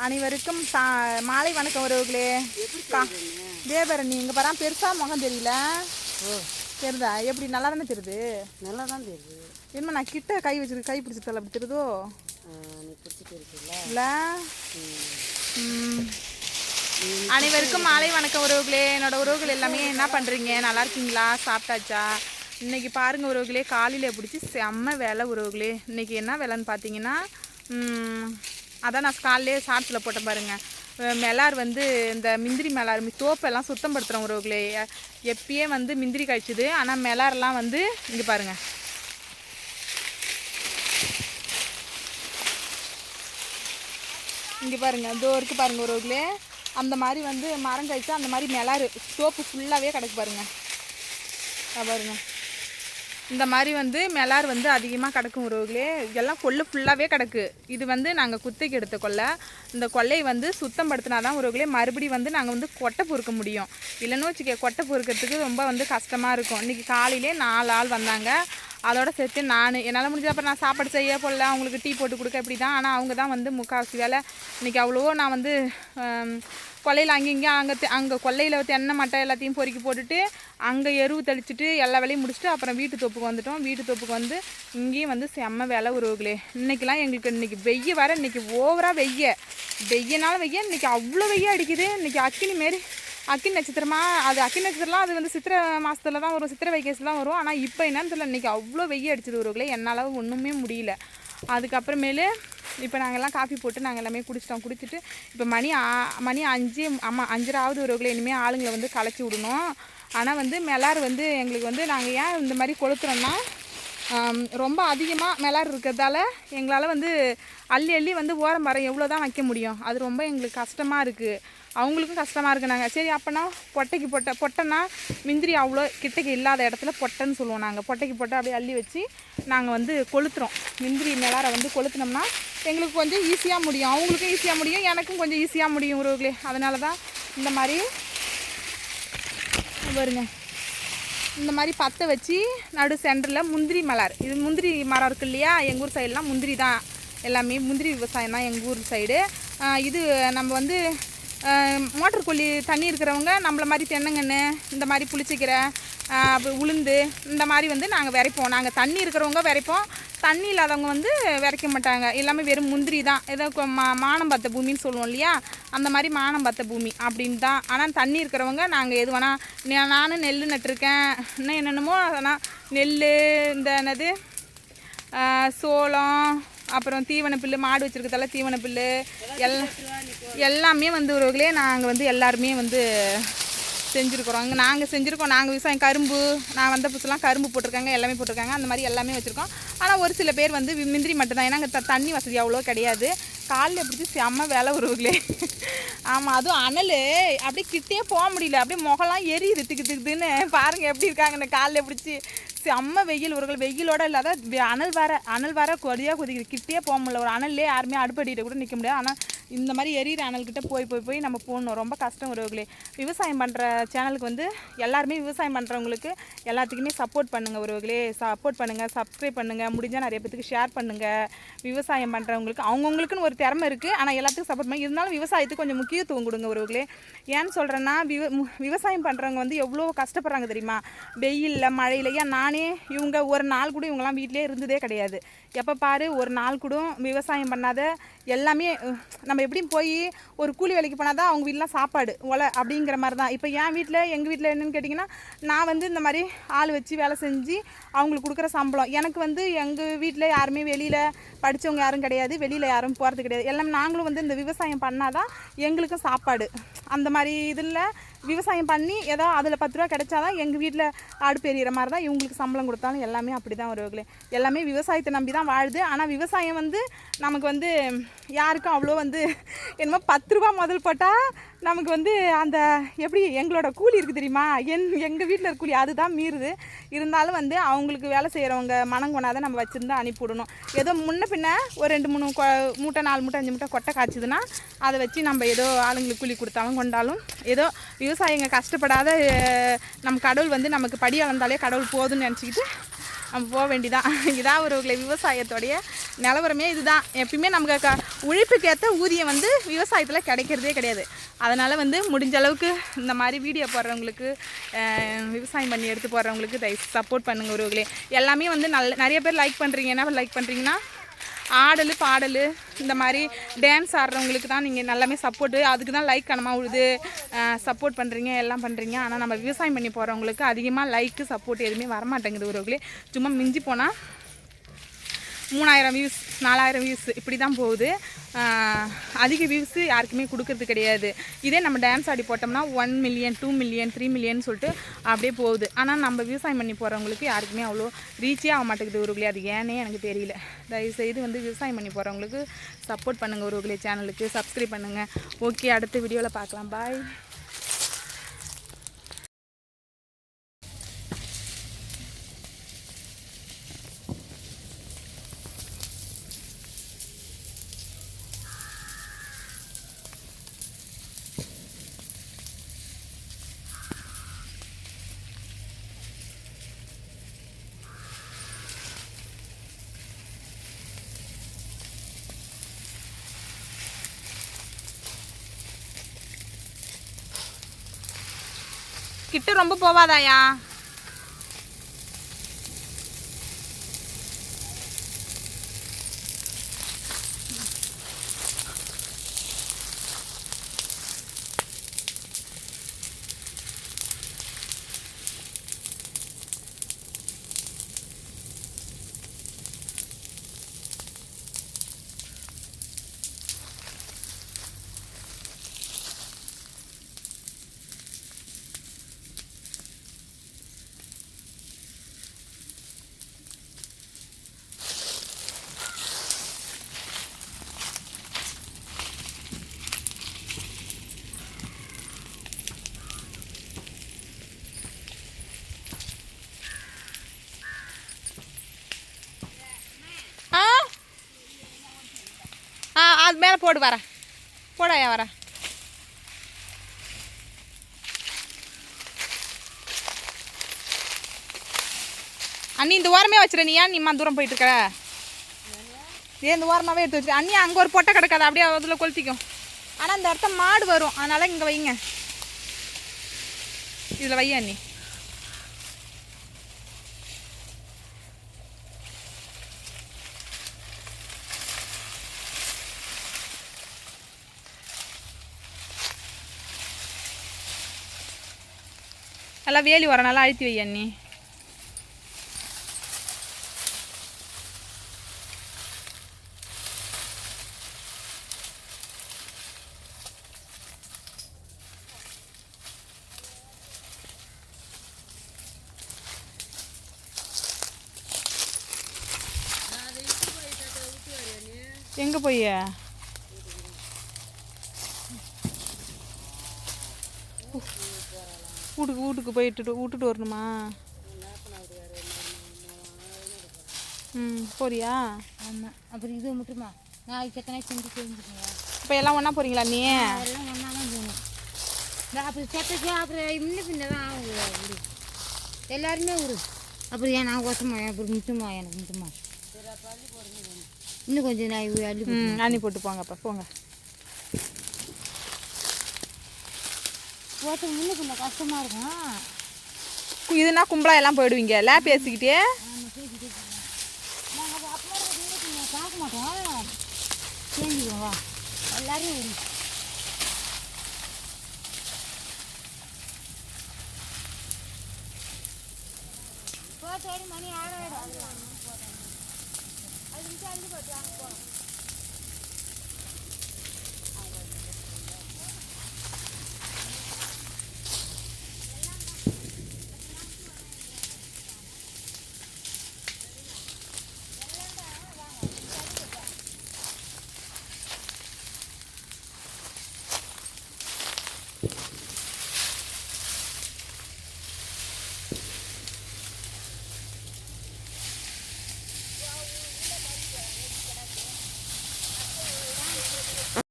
அனைவருக்கும் சா மாலை வணக்கம் உறவுகளே. தேவரணி இங்கே பாரு பெருசா முகம் தெரியல. தெரியுதா? எப்படி நல்லா தானே தெரியுது? நல்லா தான் தெரியுது. என்னமா நான் கிட்ட கை வச்சிருக்க கை பிடிச்சிருக்கல அப்படி தெரியுதோ? இல்லை. அனைவருக்கும் மாலை வணக்கம் உறவுகளே. என்னோட உறவுகள் எல்லாமே என்ன பண்ணுறீங்க நல்லா இருக்கீங்களா? சாப்பிட்டாச்சா? இன்னைக்கு பாருங்க உறவுகளே காலையில் பிடிச்சி செம்ம வேலை உறவுகளே. இன்னைக்கு என்ன வேலைன்னு பார்த்தீங்கன்னா அதான் நான் காலையிலே ஷார்ட்ஸில் போட்டேன் பாருங்கள் மிளார் வந்து இந்த மிந்திரி மெலார் தோப்பெல்லாம் சுத்தம் படுத்துகிறோம் உறவுகளே எப்பயே வந்து மிந்திரி கழிச்சுது ஆனால் மெலாரெல்லாம் வந்து இங்கே பாருங்க. இங்கே பாருங்கள் இதோ இருக்குது பாருங்கள் உறவுகளே அந்த மாதிரி வந்து மரம் கழிச்சா அந்த மாதிரி மிளாறு சோப்பு ஃபுல்லாகவே கிடக்கு பாருங்க. பாருங்கள் இந்த மாதிரி வந்து மிளார் வந்து அதிகமாக கிடக்கும் உறவுகளே இதெல்லாம் கொள்ளு ஃபுல்லாகவே கிடக்கு. இது வந்து நாங்கள் குத்தைக்கு எடுத்த கொள்ளை இந்த கொள்ளையை வந்து சுத்தம் படுத்தினா தான் உறவுகளே மறுபடியும் வந்து நாங்கள் வந்து கொட்டை பொறுக்க முடியும். இல்லைன்னு வச்சுக்க கொட்டை பொறுக்கிறதுக்கு ரொம்ப வந்து கஷ்டமாக இருக்கும். இன்றைக்கி காலையிலே நாலு ஆள் வந்தாங்க. அதோட சேர்த்து நான் என்னால் முடிஞ்ச அப்புறம் நான் சாப்பாடு செய்ய போடல அவங்களுக்கு டீ போட்டு கொடுக்க இப்படி தான் ஆனால் அவங்க தான் வந்து முக்கால்வாசி வேலை. இன்றைக்கி அவ்வளோ நான் வந்து கொல்லையில் அங்கே இங்கே அங்கே அங்கே கொல்லையில் தென்னை மட்டை எல்லாத்தையும் பொறுக்கி போட்டுட்டு அங்கே எருவு தெளிச்சிட்டு எல்லா வேலையும் முடிச்சுட்டு அப்புறம் வீட்டு தோப்புக்கு வந்துட்டோம். வீட்டு தோப்புக்கு வந்து இங்கேயும் வந்து செம்ம வேலை உறவுகளே இன்றைக்கெலாம் எங்களுக்கு இன்றைக்கி வெய்ய வர இன்றைக்கி ஓவராக வெய்ய. வெய்யனால வெய்ய இன்றைக்கி அவ்வளோ வெய்ய அடிக்குது. இன்றைக்கி அக்கினி மாரி அக்கி நட்சத்திரமா அது அக்கினி நட்சத்திரம்லாம் அது வந்து சித்திரை மாதத்தில் தான் வரும் சித்திரை வைக்கேஸ் தான் வரும். ஆனால் இப்போ என்னன்னு தெரியல இன்றைக்கி அவ்வளோ வெய்ய அடிச்சது உறவுகளே என்னால் ஒன்றுமே முடியல. அதுக்கப்புறமேலு இப்போ நாங்கள்லாம் காஃபி போட்டு நாங்கள் எல்லாமே குடிச்சிட்டோம். குடிச்சிட்டு இப்போ மணி மணி அஞ்சு ஆமாம் அஞ்சராவது உறவுகளே இனிமேல் ஆளுங்களை வந்து கலைச்சி விடணும். ஆனால் வந்து மிளார் வந்து எங்களுக்கு வந்து நாங்கள் ஏன் இந்த மாதிரி கொளுத்துறோம்னா ரொம்ப அதிகமாக மிளார் இருக்கிறதால எங்களால் வந்து அள்ளி அள்ளி வந்து ஓரம் மரம் எவ்வளோ தான் வைக்க முடியும். அது ரொம்ப எங்களுக்கு கஷ்டமாக இருக்குது அவங்களுக்கும் கஷ்டமாக இருக்குது நாங்கள் சரி அப்போனா பொட்டைக்கு பொட்டை பொட்டைன்னா மிந்திரி அவ்வளோ கிட்டக்கு இல்லாத இடத்துல பொட்டைன்னு சொல்லுவோம் நாங்கள் பொட்டைக்கு பொட்டை அப்படியே அள்ளி வச்சு நாங்கள் வந்து கொளுத்துறோம். மிந்திரி மிளாரை வந்து கொளுத்துனோம்னா எங்களுக்கு கொஞ்சம் ஈஸியாக முடியும். அவங்களுக்கும் ஈஸியாக முடியும் எனக்கும் கொஞ்சம் ஈஸியாக முடியும் உறவுகளே. அதனால தான் இந்த மாதிரி வருங்க இந்த மாதிரி பற்ற வச்சு நடு சென்டரில் முந்திரி மலர். இது முந்திரி மரம் இருக்கு இல்லையா? எங்கள் ஊர் சைடெலாம் முந்திரி தான். எல்லாமே முந்திரி விவசாயம் தான் எங்கள் ஊர் சைடு இது நம்ம வந்து மோட்டர் கொல்லி தண்ணி இருக்கிறவங்க நம்மள மாதிரி தென்னங்கன்று இந்த மாதிரி புளிச்சிக்கீரை அப்புறம் உளுந்து இந்த மாதிரி வந்து நாங்கள் விரைப்போம். நாங்கள் தண்ணி இருக்கிறவங்க விரைப்போம். தண்ணி இல்லாதவங்க வந்து விரைக்க மாட்டாங்க. எல்லாமே வெறும் முந்திரி தான். ஏதோ மா மானம் பார்த்த பூமின்னு சொல்லுவோம் இல்லையா? அந்த மாதிரி மானம் பார்த்த பூமி அப்படின்னு தான். ஆனால் தண்ணி இருக்கிறவங்க நாங்கள் எது வேணால் நானும் நெல் நட்டிருக்கேன். இன்னும் என்னென்னமோ ஆனால் நெல் இந்த என்னது சோளம் அப்புறம் தீவன புல்லு மாடு வச்சுருக்கதால தீவன புல்லு எல்லாம் எல்லாமே வந்து உறவுகளே நாங்கள் வந்து எல்லாருமே வந்து செஞ்சுருக்குறோம். இங்கே நாங்கள் செஞ்சுருக்கோம். நாங்கள் விவசாயம் கரும்பு நான் வந்த புதுசுலாம் கரும்பு போட்டிருக்காங்க எல்லாமே போட்டிருக்காங்க. அந்த மாதிரி எல்லாமே வச்சுருக்கோம். ஆனால் ஒரு சில பேர் வந்து மிந்திரி மட்டும்தான். ஏன்னா அங்கே த- தண்ணி வசதி அவ்வளோ கிடையாது. காலில் பிடிச்சி செம்ம வேலை உறவுகளே. ஆமாம் அதுவும் அனல். அப்படியே கிட்டே போக முடியல. அப்படியே முகலாம் எரியுது. திக்கு திக்குதுன்னு பாருங்கள் எப்படி இருக்காங்கன்னு காலில் பிடிச்சி செம்ம வெயில் ஒரு வெயிலோட இல்லாத அனல் வர அனல் வர கொடியாக கொதிக்குது கிட்டே போக முடியல. ஒரு அனல்லே யாருமே அடுப்படிகிட்ட கூட நிற்க முடியாது. ஆனால் இந்த மாதிரி எரியிற அனல்கிட்ட போய் போய் போய் நம்ம போகணும் ரொம்ப கஷ்டம் உறவுகளே. விவசாயம் பண்ணுற சேனலுக்கு வந்து எல்லாருமே விவசாயம் பண்ணுறவங்களுக்கு எல்லாத்துக்குமே சப்போர்ட் பண்ணுங்கள் உறவுகளே. சப்போர்ட் பண்ணுங்கள் சப்ஸ்கிரைப் பண்ணுங்கள் முடிஞ்சால் நிறைய பேத்துக்கு ஷேர் பண்ணுங்கள் விவசாயம் பண்ணுறவங்களுக்கு அவங்கவுங்களுக்குன்னு ஒரு திறமை இருக்குது ஆனால் எல்லாத்துக்கும் சப்போர்ட் பண்ணி இருந்தாலும் விவசாயத்துக்கு கொஞ்சம் முக்கியத்துவம் கொடுங்க உறவுகளே. ஏன்னு சொல்கிறேன்னா விவ மு- விவசாயம் பண்ணுறவங்க வந்து எவ்வளோ கஷ்டப்படுறாங்க தெரியுமா? வெயிலில் மழையில. ஏன் இவங்க ஒரு நாள் கூட இவங்கெல்லாம் வீட்டிலே இருந்ததே கிடையாது. எப்போ பாரு ஒரு நாள் கூட விவசாயம் பண்ணாத எல்லாமே நம்ம எப்படியும் போய் ஒரு கூலி வேலைக்கு போனால் தான் அவங்க வீட்டிலாம் சாப்பாடு ஒலை அப்படிங்கிற மாதிரி தான். இப்போ என் வீட்டில் எங்கள் வீட்டில் என்னென்னு கேட்டிங்கன்னா நான் வந்து இந்த மாதிரி ஆள் வச்சு வேலை செஞ்சு அவங்களுக்கு கொடுக்குற சம்பளம். எனக்கு வந்து எங்கள் வீட்டில் யாருமே வெளியில் படித்தவங்க யாரும் கிடையாது வெளியில் யாரும் போகிறது கிடையாது. எல்லாம் நாங்களும் வந்து இந்த விவசாயம் பண்ணாதான் எங்களுக்கும் சாப்பாடு. அந்த மாதிரி இதில் விவசாயம் பண்ணி ஏதோ அதில் பத்து ரூபா கிடைச்சாதான் எங்கள் வீட்டில் ஆடு பெரியற மாதிரி தான் இவங்களுக்கு சம்பளம் கொடுத்தாலும் எல்லாமே அப்படி தான் வருவாங்களே. எல்லாமே விவசாயத்தை நம்பி தான் வாழுது. ஆனால் விவசாயம் வந்து நமக்கு வந்து யாருக்கும் அவ்வளோ வந்து என்னமோ பத்து ரூபா முதல் போட்டால் நமக்கு வந்து அந்த எப்படி எங்களோட கூலி இருக்குது தெரியுமா? என் எங்கள் வீட்டில் இருக்க கூலி அதுதான் மீறுது. இருந்தாலும் வந்து அவங்களுக்கு வேலை செய்கிறவங்க மனம் கொண்டாத நம்ம வச்சுருந்து அனுப்பிவிடணும். ஏதோ முன்ன பின்ன ஒரு ரெண்டு மூணு கொ மூட்டை நாலு மூட்டை அஞ்சு மூட்டை கொட்டை காய்ச்சிதுன்னா அதை வச்சு நம்ம ஏதோ ஆளுங்களுக்கு கூலி கொடுத்தாலும் கொண்டாலும் ஏதோ விவசாயிங்க கஷ்டப்படாத நம்ம கடவுள் வந்து நமக்கு படி அளந்தாலே கடவுள் போதும்னு நினச்சிக்கிட்டு நம்ம போக வேண்டிதான். இதான் ஒரு விவசாயத்தோடைய நிலவரமே இதுதான். எப்பயுமே நமக்கு க உழைப்புக்கேற்ற ஊதியம் வந்து விவசாயத்தில் கிடைக்கிறதே கிடையாது. அதனால் வந்து முடிஞ்ச அளவுக்கு இந்த மாதிரி வீடியோ போடுறவங்களுக்கு விவசாயம் பண்ணி எடுத்து போடுறவங்களுக்கு தயவு சப்போர்ட் பண்ணுங்க உறவுகளே. எல்லாமே வந்து நல்ல நிறைய பேர் லைக் பண்ணுறீங்க என்ன லைக் பண்ணுறீங்கன்னா ஆடல் பாடல் இந்த மாதிரி டான்ஸ் ஆடுறவங்களுக்கு தான் நீங்கள் நல்லாமே சப்போர்ட்டு அதுக்கு தான் லைக் கனமாக உழுது சப்போர்ட் பண்ணுறீங்க எல்லாம் பண்ணுறீங்க ஆனால் நம்ம விவசாயம் பண்ணி போகிறவங்களுக்கு அதிகமாக லைக்கு சப்போர்ட் எதுவுமே வரமாட்டேங்குது உறவுகளே. சும்மா மிஞ்சி போனால் மூணாயிரம் வியூஸ் நாலாயிரம் வியூஸ் இப்படி தான் போகுது அதிக வியூஸு யாருக்குமே கொடுக்கறது கிடையாது. இதே நம்ம டான்ஸ் ஆடி போட்டோம்னா one million two million three million சொல்லிட்டு அப்படியே போகுது. ஆனால் நம்ம விவசாயம் பண்ணி போகிறவங்களுக்கு யாருக்குமே அவ்வளோ ரீச்சே ஆக மாட்டேங்குது உருகுலே அது ஏன்னே எனக்கு தெரியல. தயவுசெய்து வந்து விவசாயம் பண்ணி போகிறவங்களுக்கு சப்போர்ட் பண்ணுங்கள் உருகுலே சேனலுக்கு சப்ஸ்கிரைப் பண்ணுங்கள் ஓகே அடுத்த வீடியோவில் பார்க்கலாம். பாய் கிட்ட ரொம்ப போவாதாயா? மேலே போடு வர. போடாயா வர. அண்ணி இந்த ஓரமே வச்சிரு. நீ ஏன் நீம்மா தூரம் போயிட்டு இருக்க? ஏன் இந்த ஓரமாகவே எடுத்து வச்சிரு? அண்ணி அங்கே ஒரு பொட்டை கிடக்காது. அப்படியே அதில் கொளுத்திக்கும். ஆனால் இந்த இடத்த மாடு வரும். அதனால இங்கே வைங்க. இதில் வைய அண்ணி. நல்லா வேலி வர நல்லா அழுத்தி வை அண்ணி. எங்கே போய்யா வீட்டுக்கு வீட்டுக்கு போயிட்டு விட்டுட்டு வரணுமா? ம் போறியா? ஆமாம் அப்புறம் இது மட்டுமா? நாளைக்கு எத்தனை செஞ்சு செஞ்சுக்கோங்க. இப்போ எல்லாம் ஒன்றா போறீங்களா நீ? அதெல்லாம் ஒன்றா தான் போகணும். அப்புறம் செத்தைக்கு அப்புறம் முன்ன பின்ன தான் ஆகும் எல்லாருமே விடு அப்புறம் ஏன் நான் கோசமா அப்புறம் முட்டுமா? எனக்கு முட்டுமா? இன்னும் கொஞ்சம் நான் அள்ளி அண்ணி போட்டு போங்க அப்போ போங்க. போட்டு முன்ன பின்ன கஷ்டமாக இருக்கும். இதுனா கும்பலா எல்லாம் போயிடுவீங்க லே பேசிக்கிட்டே. பார்க்க மாட்டோம். செஞ்சுக்குவோம் வா. எல்லாரும் மணி ஆறாயிரம். அது அஞ்சு போட்டு வாங்க போகிறோம்